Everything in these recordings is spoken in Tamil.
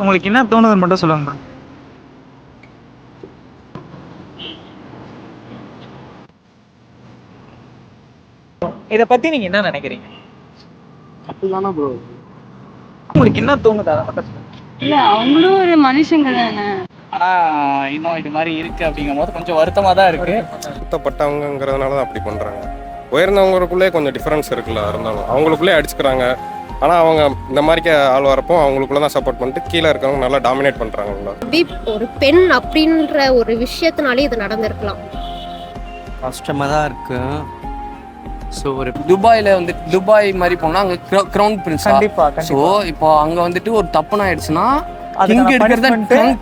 உங்களுக்கு என்ன தோணுதுன்னு மட்டும் சொல்லுங்க. bro. இதை பத்தி நீங்க என்ன நினைக்கிறீங்க? அப்படிதானே ப்ரோ உங்களுக்கு என்ன தோணுது? அதை மட்டும் சொல்லுங்க. இல்ல அவங்களும் ஒரு மனுஷங்க தானே. ஆனா இன்னும் இது மாதிரி இருக்கு அப்படிங்கும் போது கொஞ்சம் வருத்தமா தான் இருக்கு. சுத்தப்பட்டவங்கிறதுனால தான் அப்படி பண்ணுறாங்க உயர்ந்தவங்களுக்குள்ளே கொஞ்சம் டிஃப்ரென்ஸ் இருக்குல்ல இருந்தாலும். அவங்களுக்குள்ளே அடிச்சுக்கிறாங்க. ஆனால் அவங்க இந்த மாதிரிக்க ஆள் வரப்போ அவங்களுக்குள்ள தான் சப்போர்ட் பண்ணிட்டு கீழே இருக்கவங்க நல்லா டாமினேட் பண்ணுறாங்க ஒரு பெண் அப்படின்ற ஒரு விஷயத்தினாலே இது நடந்திருக்கலாம். கஷ்டமாக தான் இருக்கு. ஸோ ஒரு துபாயில வந்து துபாய் மாதிரி போனா அங்க கிரவுன் பிரின்ஸ் கண்டிப்பா ஸோ இப்போ அங்க வந்துட்டு ஒரு தப்புன்னு ஆயிடுச்சுன்னா கிங் எடுக்கிறது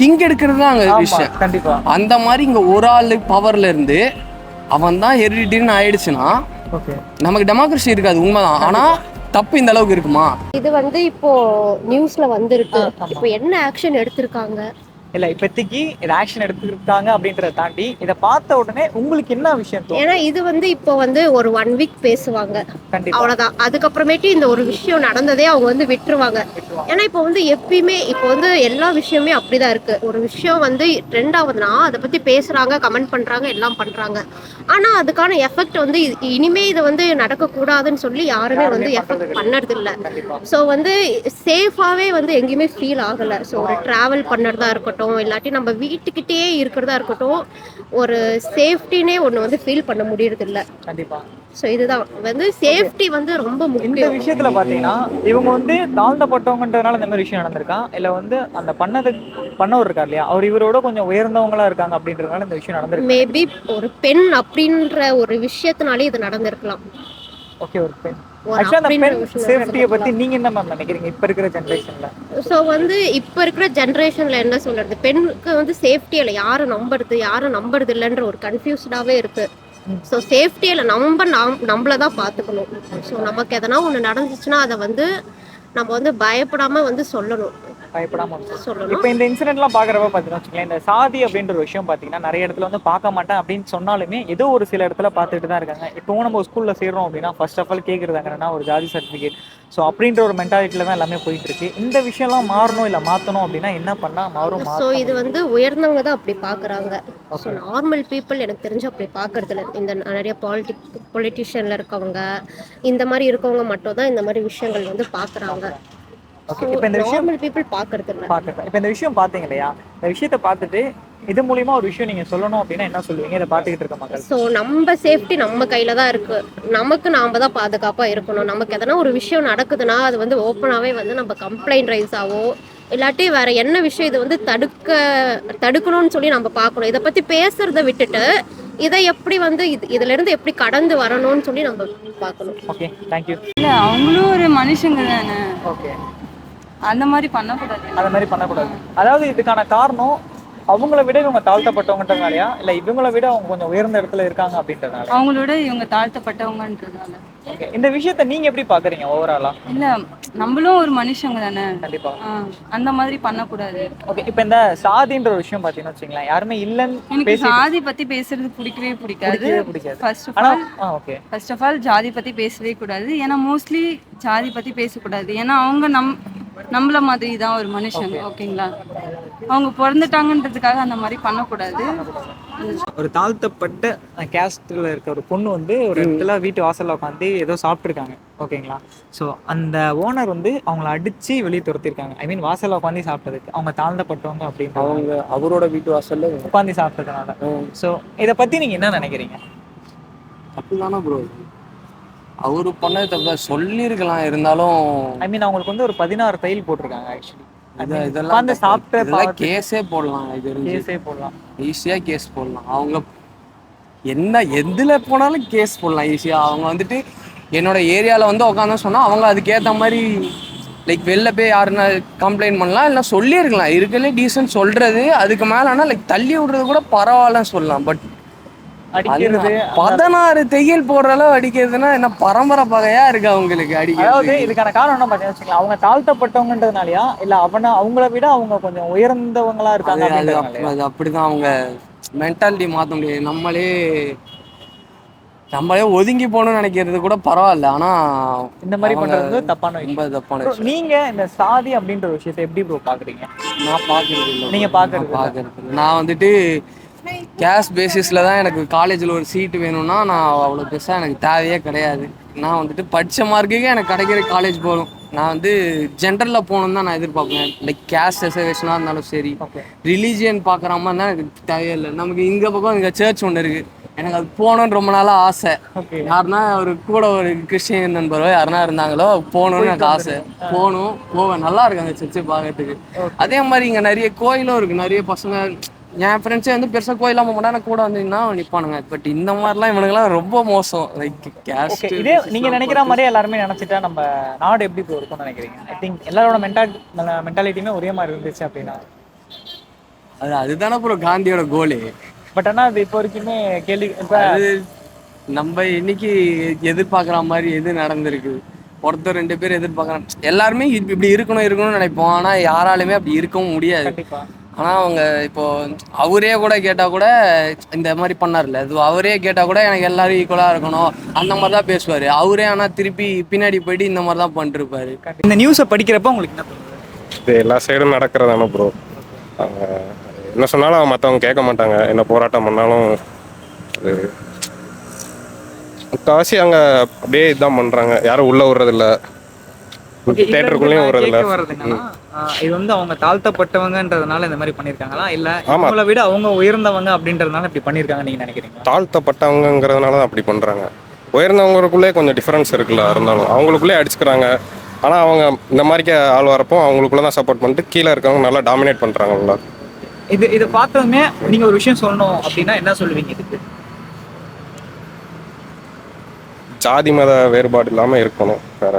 கிங் எடுக்கிறது தான் அங்க விஷயம். கண்டிப்பா. அந்த மாதிரி இங்க ஒரு ஆளு பவர்ல இருந்து அவன் தான் ஹெரிடின்னு ஆயிடுச்சுன்னா ஓகே நமக்கு டெமோக்ரஸி இருக்காது உண்மைதான். ஆனா தப்பு இந்த அளவுக்கு இருக்குமா? இது வந்து இப்போ நியூஸ்ல வந்திருக்கு. இப்போ என்ன ஆக்ஷன் எடுத்திருக்காங்க? இல்ல இப்போதைக்கு இது ஆக்ஷன் எடுத்துருக்காங்க அப்படின்றத தாண்டி இதை பார்த்த உடனே உங்களுக்கு என்ன விஷயம் ஏன்னா இது வந்து இப்போ வந்து ஒரு ஒன் வீக் பேசுவாங்க. கண்டிப்பா. அவ்வளவுதான். அதுக்கப்புறமேட்டு இந்த ஒரு விஷயம் நடந்ததே அவங்க வந்து விட்டுருவாங்க. ஏன்னா இப்போ வந்து எப்பயுமே இப்போ வந்து எல்லா விஷயமே அப்படிதான் இருக்கு. ஒரு விஷயம் வந்து ட்ரெண்ட் ஆகுதுன்னா அதை பத்தி பேசுறாங்க கமெண்ட் பண்றாங்க எல்லாம் பண்றாங்க. ஆனா அதுக்கான எஃபெக்ட் வந்து இனிமே இது வந்து நடக்கக்கூடாதுன்னு சொல்லி யாருமே வந்து எஃபெக்ட் பண்ணறது இல்ல ஸோ வந்து சேஃபாவே வந்து எங்கேயுமே ஃபீல் ஆகல. ஸோ ஒரு டிராவல் பண்ணுறதா இருக்கட்டும் இல்லாட்டி நம்ம வீட்டுக்கிட்டே இருக்கிறதா இருக்கட்டும் ஒரு சேஃப்டினே ஒன்று வந்து ஃபீல் பண்ண முடியறது இல்ல கண்டிப்பா. ஸோ இதுதான். வந்து சேஃப்டி வந்து ரொம்ப இந்த முக்கியம். விஷயத்துல பாத்தீங்கன்னா இவங்க வந்து தாழ்ந்தப்பட்டவங்கன்றதுனால இந்த மாதிரி விஷயம் நடந்திருக்கா? இல்ல வந்து அந்த பண்ணது பண்ணவர் இருக்கா இல்லையா? அவர் இவரோட கொஞ்சம் உயர்ந்தவங்களா இருக்காங்க அப்படின்றதுனால இந்த விஷயம் நடந்திருக்கு. மேபி ஒரு பெண் அப்படின்ற ஒரு விஷயத்தினாலே இது நடந்திருக்கலாம். ஓகே ஒரு பெண் அந்த சேஃப்டியை என்ன மேம் நினைக்கிறீங்க? இப்ப இருக்கிற ஜென்ரேஷன்ல ஸோ வந்து இப்போ இருக்கிற ஜென்ரேஷன்ல என்ன சொல்றது? பெண்ணுக்கு வந்து சேஃப்டி இல்லை. யாரை நம்புறது? யாரை நம்புறது இல்லைன்ற ஒரு கன்ஃபியூஸ்டாவே இருக்கு. ஸோ சேஃப்டியில் நம்ம நாம் நம்மள தான் பார்த்துக்கணும். ஸோ நமக்கு எதனா ஒன்று நடந்துச்சுன்னா அதை வந்து நம்ம வந்து பயப்படாம வந்து சொல்லணும். பயப்படாம இருக்கணும். சொல்லணும். இப்போ இந்த இன்சிடென்ட்லாம் பார்க்குறப்ப பார்த்தீங்கன்னா வச்சுக்கோங்களேன் இந்த சாதி அப்படின்ற ஒரு விஷயம் பார்த்தீங்கன்னா நிறைய இடத்துல வந்து பார்க்க மாட்டேன் அப்படின்னு சொன்னாலுமே ஏதோ ஒரு சில இடத்துல பார்த்துட்டு தான் இருக்காங்க. இப்போ நம்ம ஸ்கூலில் சேர்றோம் அப்படின்னா ஃபர்ஸ்ட் ஆஃப் ஆல் கேட்குறது என்னன்னா ஒரு ஜாதி சர்டிஃபிகேட் ஸோ அப்படின்ற ஒரு மென்டாலிட்டியில் தான் எல்லாமே போயிட்டு இருக்கு. இந்த விஷயம்லாம் மாறணும் இல்லை மாற்றணும் அப்படின்னா என்ன பண்ணால் மாறும் ஸோ இது வந்து உயர்ந்தவங்க தான் அப்படி பார்க்குறாங்க ஸோ நார்மல் பீப்புள் எனக்கு தெரிஞ்சு அப்படி பார்க்கறது இல்லை இந்த நிறைய பாலிட்டிக் பொலிட்டிஷியனில் இருக்கவங்க இந்த மாதிரி இருக்கவங்க மட்டும் தான் இந்த மாதிரி விஷயங்கள் வந்து பார்க்குறாங்க ஓகே இப்போ இந்த விஷயம் பீப்புள் பார்க்கறது இல்லை. பார்க்குறேன் இப்போ இந்த விஷயம் பார்த்தீங்க இல்லையா? இந்த விஷயத்தை பார்த்துட்டு இது மூலியமா ஒரு விஷயம் நீங்கள் சொல்லணும் அப்படின்னா என்ன சொல்லுவீங்க? இதை பார்த்துக்கிட்டு இருக்க மக்கள். ஸோ நம்ம சேஃப்டி நம்ம கையில தான் இருக்கு. நமக்கு நாம தான் பாதுகாப்பா இருக்கணும். நமக்கு எதனா ஒரு விஷயம் நடக்குதுன்னா அது வந்து ஓப்பனாவே வந்து நம்ம கம்ப்ளைண்ட் ரைஸ் ஆவோ இல்லாட்டி வேற என்ன விஷயம் இது வந்து தடுக்க தடுக்கணும்னு சொல்லி நம்ம பார்க்கணும். இதை பத்தி பேசுறத விட்டுட்டு இதை எப்படி வந்து இது இதுல இருந்து எப்படி கடந்து வரணும்னு சொல்லி நம்ம பார்க்கணும். ஓகே தேங்க்யூ இல்ல அவங்களும் ஒரு மனுஷங்க தானே. ஓகே அந்த மாதிரி பண்ணக்கூடாது. அந்த மாதிரி பண்ணக்கூடாது. அதாவது இதுக்கான காரணம் அவங்கள விட இவங்க தாழ்த்தப்பட்டவங்கன்றதுனாலயா? இல்ல இவங்கள விட அவங்க கொஞ்சம் உயர்ந்த இடத்துல இருக்காங்க அப்படின்றதுனால அவங்களோட இவங்க தாழ்த்தப்பட்டவங்கன்றதுனால. இந்த விஷயத்த நீங்க எப்படி பாக்குறீங்க ஓவராலா இல்ல நம்மளும் ஒரு மனுஷங்க தானே. கண்டிப்பா. அந்த மாதிரி பண்ணக்கூடாது. ஓகே இப்போ இந்த சாதின்ற ஒரு விஷயம் பாத்தீங்கன்னா வச்சுங்களேன் யாருமே இல்லைன்னு எனக்கு சாதி பத்தி பேசுறது பிடிக்கவே பிடிக்காது. First of all okay first of all ஜாதி பத்தி பேசவே கூடாது. ஏன்னா மோஸ்ட்லி ஜாதி பத்தி பேசக்கூடாது. ஏன்னா அவங்க நம் நம்மள மாதிரி தான் ஒரு மனுஷங்க ஓகேங்களா? அவங்க பிறந்துட்டாங்கன்றதுக்காக அந்த மாதிரி பண்ணக்கூடாது. ஒரு தாழ்த்தப்பட்ட கேஸ்ட்ல இருக்க ஒரு பொண்ணு வந்து ஒரு இடத்துல வீட்டு வாசல்ல உட்காந்து ஏதோ சாப்பிட்டுருக்காங்க ஓகேங்களா? ஸோ அந்த ஓனர் வந்து அவங்கள அடிச்சு வெளியே துரத்திருக்காங்க. ஐ மீன் வாசல்ல உட்காந்து சாப்பிட்டதுக்கு. அவங்க தாழ்ந்தப்பட்டவங்க அப்படின்னு அவங்க அவரோட வீட்டு வாசல்ல உட்காந்து சாப்பிட்டதுனால. ஸோ இதை பத்தி நீங்க என்ன நினைக்கிறீங்க? அப்படிதானே ப்ரோ அவரு பண்ணது தப்ப சொல்லியிருக்கலாம் இருந்தாலும் ஐ மீன் அவங்களுக்கு வந்து ஒரு பதினாறு ஃபைல் போட்டிருக்காங்க ஆக்சுவலி இது- இதெல்லாம் தப்பு. சாப்பிட்ட இதெல்லாம் கேஸே போடலாம் இது கேஸே போடலாம். ஈஸியா கேஸ் போடலாம். அவங்க என்ன எதுல போனாலும் கேஸ் போடலாம் ஈஸியா அவங்க வந்துட்டு என்னோட ஏரியால வந்து உட்காந்து சொன்னா அவங்க அதுக்கேத்த மாதிரி லைக் வெளில போய் யாருன்னா கம்ப்ளைண்ட் பண்ணலாம் இல்லை சொல்லியிருக்கலாம். இருக்கலே டீசன்ட் சொல்றது அதுக்கு மேல ஆனா லைக் தள்ளி விடுறது கூட பரவாயில்லன்னு சொல்லலாம். பட் அடிக்கிறது பதினாறு தையல் போடுற அளவு அடிக்கிறதுனா என்ன பரம்பரை பகையா இருக்கு அவங்களுக்கு அதாவது அடிக்கிறது இதுக்கான காரணம் என்ன பார்த்தீங்கன்னா அவங்க தாழ்த்தப்பட்டவங்கன்றதுனாலயா? இல்ல அவன அவங்கள விட அவங்க கொஞ்சம் உயர்ந்தவங்களா இருக்காங்க அது அப்படிதான் அவங்க மென்டாலிட்டி மாத்த முடியாது. நம்மளே நம்மளே ஒதுங்கி போகணும்னு நினைக்கிறது கூட பரவாயில்ல. ஆனா இந்த மாதிரி பண்றது தப்பான ரொம்ப தப்பான நீங்க இந்த சாதி அப்படின்ற விஷயத்தை எப்படி ப்ரோ பாக்குறீங்க? நான் பார்க்கறது இல்லை நீங்க. பார்க்கறது இல்லை. நான் வந்துட்டு கேஷ் பேசிஸில் தான் எனக்கு காலேஜில் ஒரு சீட்டு வேணும்னா நான் அவ்வளோ பெருசாக எனக்கு தேவையே கிடையாது. நான் வந்துட்டு படித்த மார்க்குக்கே எனக்கு கிடைக்கிற காலேஜ் போகணும் நான் வந்து ஜென்ரலில் போகணுன்னு தான் நான் எதிர்பார்ப்பேன். லைக் கேஷ் ரிசர்வேஷனாக இருந்தாலும் சரி ரிலீஜியன் பார்க்குற மாதிரி தான் எனக்கு தேவையே இல்லை. நமக்கு இங்கே பக்கம் இங்கே சர்ச் ஒன்று இருக்குது எனக்கு அது போகணுன்னு ரொம்ப நாளாக ஆசை. யாருன்னா ஒரு கூட ஒரு கிறிஸ்டியன் நண்பரோ யாருனா இருந்தாங்களோ போகணும்னு எனக்கு ஆசை. போகணும் போவேன். நல்லா இருக்கு அந்த சர்ச்சை பார்க்கறதுக்கு. அதே மாதிரி இங்கே நிறைய கோயிலும் இருக்கு. நிறைய பசங்க என் ஃப்ரெண்ட்ஸே வந்து பெருசாக கோயிலாம் போக மாட்டாங்க கூட வந்தீங்கன்னா நிற்பானுங்க பட் இந்த மாதிரிலாம் இவனுங்கெல்லாம் ரொம்ப மோசம். லைக் கேஸ்ட் இதே நீங்க நினைக்கிற மாதிரியே எல்லாருமே நினைச்சிட்டா நம்ம நாடு எப்படி ப்ரோ இருக்கும்னு நினைக்கிறீங்க? ஐ திங்க் எல்லாரோட மென்டால் மென்டாலிட்டியுமே ஒரே மாதிரி இருந்துச்சு அப்படின்னா. அது அதுதானே ப்ரோ காந்தியோட கோலு பட் ஆனா அது இப்போ வரைக்குமே கேள்வி இப்போ அது நம்ம இன்னைக்கு எதிர்பார்க்குற மாதிரி எது நடந்திருக்கு? ஒருத்தர் ரெண்டு பேர் எதிர்பார்க்குறாங்க எல்லாருமே இப்ப- இப்படி இருக்கணும் இருக்கணும்னு நினைப்போம். ஆனால் யாராலுமே அப்படி இருக்கவும் முடியாது. ஆனால் அவங்க இப்போ அவரே கூட கேட்டால் கூட இந்த மாதிரி பண்ணார்ல அது அவரே கேட்டால் கூட எனக்கு எல்லாரும் ஈக்குவலாக இருக்கணும். அந்த மாதிரி தான் பேசுவார். அவரே ஆனால் திருப்பி பின்னாடி போயிட்டு இந்த மாதிரி தான் பண்ணிருப்பாரு. இந்த நியூஸை படிக்கிறப்ப உங்களுக்கு என்ன தோணுது? இது எல்லா சைடும் நடக்கிறதானே ப்ரோ என்ன சொன்னாலும் மற்றவங்க கேட்க மாட்டாங்க. என்ன போராட்டம் பண்ணாலும் அது முக்கால்வாசி அங்கே அப்படியே இதுதான் பண்ணுறாங்க யாரும் உள்ளே விடுறதில்ல. தேட்டருக்குள்ளேயும் ஆஹ் இது வந்து அவங்க தாழ்த்தப்பட்டவங்கன்றதுனால இந்த மாதிரி பண்ணிருக்காங்களா இல்ல. அவங்கள விட அவங்க உயர்ந்தவங்க அப்படின்றதுனால இப்படி பண்ணிருக்காங்க நீங்க நினைக்கிறீங்களா? தாழ்த்தப்பட்டவங்கிறதுனால தான் அப்படி பண்ணுறாங்க உயர்ந்தவங்களுக்குள்ளே கொஞ்சம் டிஃப்ரென்ஸ் இருக்குல்ல இருந்தாலும். அவங்களுக்குள்ளே அடிச்சுக்கிறாங்க. ஆனால் அவங்க இந்த மாதிரிக்க ஆள் வரப்போ அவங்களுக்குள்ள தான் சப்போர்ட் பண்ணிட்டு கீழே இருக்கவங்க நல்லா டாமினேட் பண்ணுறாங்கல்ல இது இதை பார்த்ததுமே நீங்க ஒரு விஷயம் சொல்லணும் அப்படின்னா என்ன சொல்லுவீங்க இதுக்கு? ஜாதி மத வேறுபாடு இல்லாமல் இருக்கணும். வேற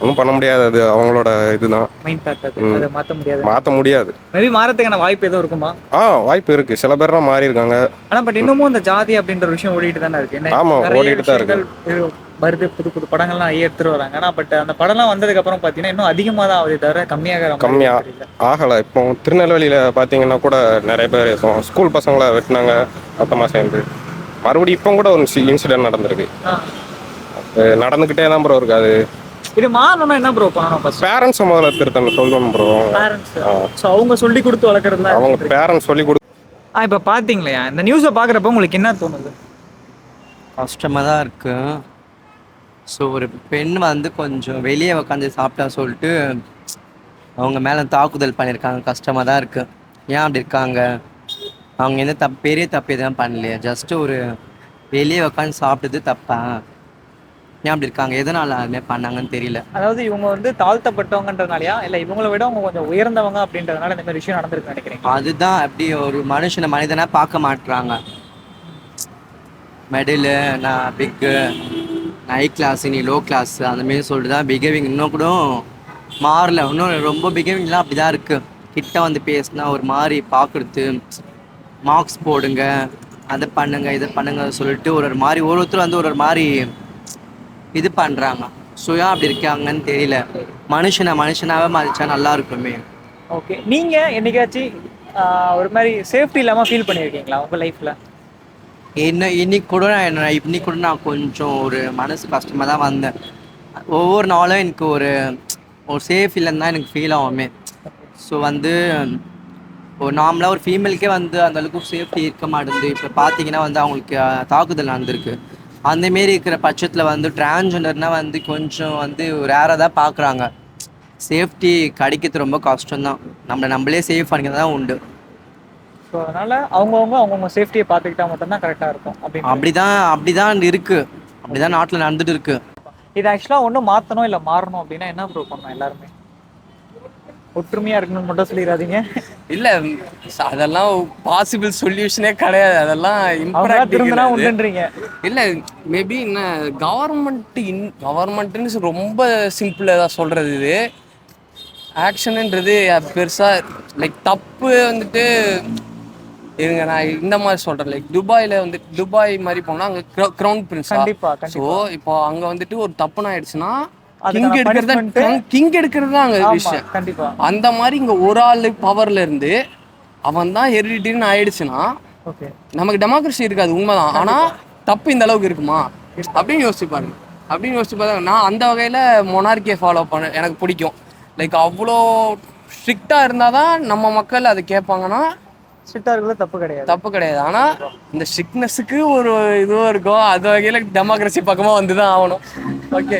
ஒன்றும் பண்ண முடியாது. அது அவங்களோட இதுதான். மைண்ட் தாட் ம். அதை மாத்த முடியாது. மாற்ற முடியாது. மேபி மாறதுக்கான வாய்ப்பு எதுவும் இருக்குமா? ஆ வாய்ப்பு இருக்கு. சில பேர்லாம் மாறி இருக்காங்க. ஆனா பட் இன்னமும் இந்த ஜாதி அப்படின்ற விஷயம் ஓடிட்டு தானே இருக்கு. என்ன ஆமா, நிறைய ஓடிட்டு தான் இருக்கு. விஷயங்கள் வருது. புது புது படங்கள்லாம் நிறைய எடுத்துட்டு வராங்க. ஆனா பட் அந்த படம்லாம் வந்ததுக்கு அப்புறம் பாத்தீங்கன்னா இன்னும் அதிகமா தான் ஆகுதே தவிர கம்மியாக கம்மியா. ஆகலை. இப்போ திருநெல்வேலியில் பார்த்தீங்கன்னா கூட நிறைய பேர் ஸ்கூல் பசங்களை வெட்டினாங்க. மொத்தமாக சேர்ந்து. மறுபடியும் இப்போ கூட ஒரு இன்சிடென்ட் நடந்திருக்கு. அது நடந்துக்கிட்டே தான் ப்ரோ இருக்கு. அது இது மாறணும்னா என்ன ப்ரோ பண்ணணும் ஃபர்ஸ்ட் பேரண்ட்ஸை முதல்ல திருத்தணும் சொல்லணும் ப்ரோ பேரண்ட்ஸ். ஸோ அவங்க சொல்லி கொடுத்து வளர்க்குறதுல அவங்க பேரண்ட்ஸ் சொல்லி கொடு ஆ இப்போ பார்த்தீங்களா இந்த நியூஸை பார்க்குறப்ப உங்களுக்கு என்ன தோணுது? கஷ்டமாக தான் இருக்கு. ஸோ ஒரு பெண் வந்து கொஞ்சம் வெளியே உட்காந்து சாப்பிட்டா சொல்லிட்டு அவங்க மேலே தாக்குதல் பண்ணியிருக்காங்க கஷ்டமாக தான் இருக்கு. ஏன் அப்படி இருக்காங்க? அவங்க எந்த தப்பு பெரிய தப்பு எதுவும் பண்ணலையே? ஜஸ்ட் ஒரு வெளியே உட்காந்து சாப்பிட்டது தப்பா? ஏன் அப்படி இருக்காங்க? எதனால அதுமாதிரி பண்ணாங்கன்னு தெரியல. அதாவது இவங்க வந்து தாழ்த்தப்பட்டவங்கன்றனாலயா? இல்லை இவங்களை விட அவங்க கொஞ்சம் உயர்ந்தவங்க அப்படின்றதுனால இந்த மாதிரி விஷயம் நடந்திருக்கு நினைக்கிறீங்க அதுதான் அப்படி ஒரு மனுஷனை மனிதனா பார்க்க மாட்றாங்க. மெடலு நான் பிக்கு ஹை கிளாஸ் நீ லோ கிளாஸ் அந்த மாரி சொல்லிட்டு தான் பிஹேவிங் இன்னும் கூட மாறல. இன்னும் ரொம்ப பிஹேவிங்லாம் அப்படி தான் இருக்கு. கிட்ட வந்து பேசினா ஒரு மாதிரி பார்க்குறது மார்க்ஸ் போடுங்க அதை பண்ணுங்க இதை பண்ணுங்க சொல்லிட்டு ஒரு ஒரு மாதிரி ஒரு ஒருத்தர் வந்து ஒரு ஒரு மாதிரி இது பண்ணுறாங்க சுயம் அப்படி இருக்காங்கன்னு தெரியல. மனுஷனை மனுஷனாவே மதிச்சா நல்லா இருக்குமே ஓகே நீங்கள் என்னைக்காச்சும் ஒரு மாதிரி சேஃப்டி இல்லாமல் ஃபீல் பண்ணியிருக்கீங்களா உங்கள் லைஃப்பில் என்ன இன்னைக்கு கூட நான் என்ன இன்னைக்கு கூட நான் கொஞ்சம் ஒரு மனசு கஷ்டமாக தான் வந்தேன். ஒவ்வொரு நாளும் எனக்கு ஒரு ஒரு சேஃப் இல்லைன்னு தான் எனக்கு ஃபீல் ஆகுமே. ஸோ வந்து ஒரு நார்மலாக ஒரு ஃபீமேலுக்கே வந்து அந்த அளவுக்கு சேஃப்டி இருக்க மாட்டேங்குது. இப்போ பார்த்தீங்கன்னா வந்து அவங்களுக்கு தாக்குதல் நடந்திருக்கு. அந்த மாரி இருக்கிற பட்சத்தில் வந்து டிரான்ஜெண்டர்னா வந்து கொஞ்சம் வந்து ரேராக தான் பார்க்குறாங்க சேஃப்டி கிடைக்கிறது ரொம்ப கஷ்டம்தான். நம்மளை நம்மளே சேஃப் பண்ணிக்கிறது தான் உண்டு. ஸோ அதனால அவங்கவுங்க அவங்கவுங்க சேஃப்டியை பார்த்துக்கிட்டா மட்டும்தான் கரெக்டாக இருக்கும் அப்படின்னு அப்படிதான் அப்படிதான் இருக்கு. அப்படிதான் நாட்டில் நடந்துட்டு இருக்கு. இது ஆக்சுவலாக ஒன்றும் மாற்றணும் இல்லை மாறணும் அப்படின்னா என்ன ப்ரூவ் பண்ணணும் எல்லாருமே? ஒற்றுமையாக இருக்கணும்னு மட்டும் சொல்லிடாதீங்க. இல்லை அதெல்லாம் பாசிபிள் சொல்யூஷனே கிடையாது. அதெல்லாம் அது. உண்டுன்றீங்க. இல்லை மேபி என்ன கவர்மெண்ட் இன் கவர்மெண்ட்டுன்னு ரொம்ப சிம்பிளாக தான் சொல்கிறது இது. ஆக்ஷனுன்றது பெருசாக லைக் தப்பு வந்துட்டு இருங்க நான் இந்த மாதிரி சொல்கிறேன் லைக் துபாயில் வந்து துபாய் மாதிரி போனால் அங்கே க்ரௌன் பிரின்ஸ் கண்டிப்பா ஸோ இப்போ அங்கே வந்துட்டு ஒரு தப்புன்னு ஆயிடுச்சுன்னா கிங் எடுக்கிறத கிங் எடுக்கிறது தான் அங்கே விஷயம். கண்டிப்பா. அந்த மாதிரி இங்கே ஒரு ஆள் பவர்ல இருந்து அவன் தான் ஹெரிடிட்டின்னு ஆயிடுச்சுன்னா ஓகே நமக்கு டெமோக்ரஸி இருக்காது உண்மைதான். ஆனா தப்பு இந்த அளவுக்கு இருக்குமா? அப்படின்னு யோசிச்சு பாருங்க. அப்படின்னு யோசிச்சு பார்த்தா நான் அந்த வகையில் மொனார்க்கியை ஃபாலோ பண்ண எனக்கு பிடிக்கும். லைக் அவ்வளோ ஸ்ட்ரிக்டாக இருந்தால் தான் நம்ம மக்கள் அதை கேட்பாங்கன்னா ஸ்ட்ரிக்டா இருக்கிறது தப்பு கிடையாது. தப்பு கிடையாது. ஆனால் இந்த ஸ்ட்ரிக்னஸுக்கு ஒரு இதுவும் இருக்கும் அது வகையில் டெமோக்ரஸி பக்கமாக வந்து தான் ஆகணும். ஓகே